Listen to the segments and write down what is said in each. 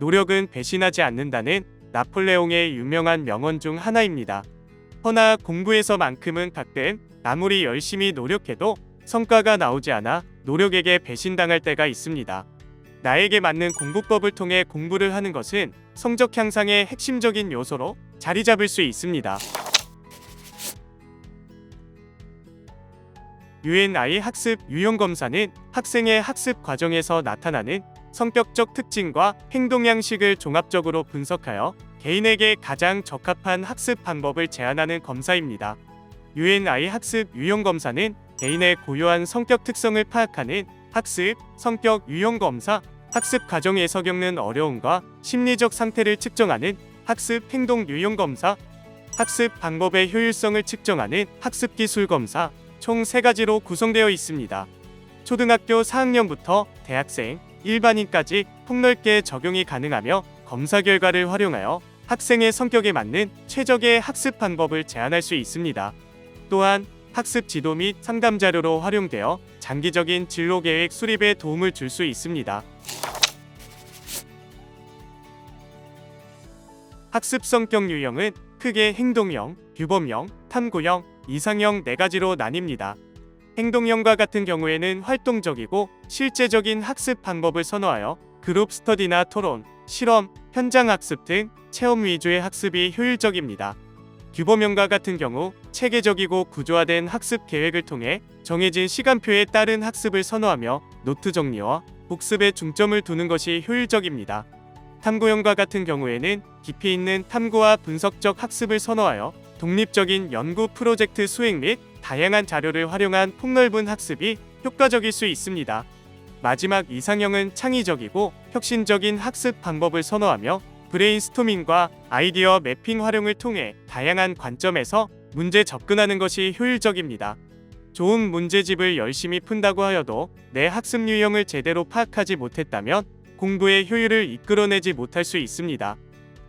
노력은 배신하지 않는다는 나폴레옹의 유명한 명언 중 하나입니다. 허나 공부에서만큼은 가끔 아무리 열심히 노력해도 성과가 나오지 않아 노력에게 배신당할 때가 있습니다. 나에게 맞는 공부법을 통해 공부를 하는 것은 성적 향상의 핵심적인 요소로 자리 잡을 수 있습니다. UNI 학습 유형 검사는 학생의 학습 과정에서 나타나는 성격적 특징과 행동 양식을 종합적으로 분석하여 개인에게 가장 적합한 학습 방법을 제안하는 검사입니다. UNI 학습 유형 검사는 개인의 고유한 성격 특성을 파악하는 학습, 성격 유형 검사, 학습 과정에서 겪는 어려움과 심리적 상태를 측정하는 학습 행동 유형 검사, 학습 방법의 효율성을 측정하는 학습 기술 검사, 총 세가지로 구성되어 있습니다. 초등학교 4학년부터 대학생, 일반인까지 폭넓게 적용이 가능하며 검사 결과를 활용하여 학생의 성격에 맞는 최적의 학습 방법을 제안할 수 있습니다. 또한 학습 지도 및 상담 자료로 활용되어 장기적인 진로 계획 수립에 도움을 줄 수 있습니다. 학습 성격 유형은 크게 행동형, 규범형, 탐구형, 이상형 네 가지로 나뉩니다. 행동형과 같은 경우에는 활동적이고 실제적인 학습 방법을 선호하여 그룹 스터디나 토론, 실험, 현장 학습 등 체험 위주의 학습이 효율적입니다. 규범형과 같은 경우 체계적이고 구조화된 학습 계획을 통해 정해진 시간표에 따른 학습을 선호하며 노트 정리와 복습에 중점을 두는 것이 효율적입니다. 탐구형과 같은 경우에는 깊이 있는 탐구와 분석적 학습을 선호하여 독립적인 연구 프로젝트 수행 및 다양한 자료를 활용한 폭넓은 학습이 효과적일 수 있습니다. 마지막 이상형은 창의적이고 혁신적인 학습 방법을 선호하며 브레인스토밍과 아이디어 매핑 활용을 통해 다양한 관점에서 문제 접근하는 것이 효율적입니다. 좋은 문제집을 열심히 푼다고 하여도 내 학습 유형을 제대로 파악하지 못했다면 공부의 효율을 이끌어내지 못할 수 있습니다.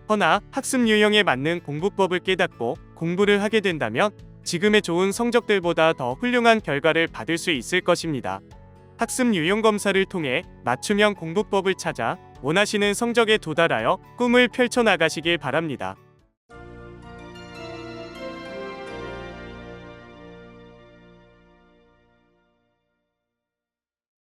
허나 학습 유형에 맞는 공부법을 깨닫고 공부를 하게 된다면 지금의 좋은 성적들보다 더 훌륭한 결과를 받을 수 있을 것입니다. 학습 유형 검사를 통해 맞춤형 공부법을 찾아 원하시는 성적에 도달하여 꿈을 펼쳐 나가시길 바랍니다.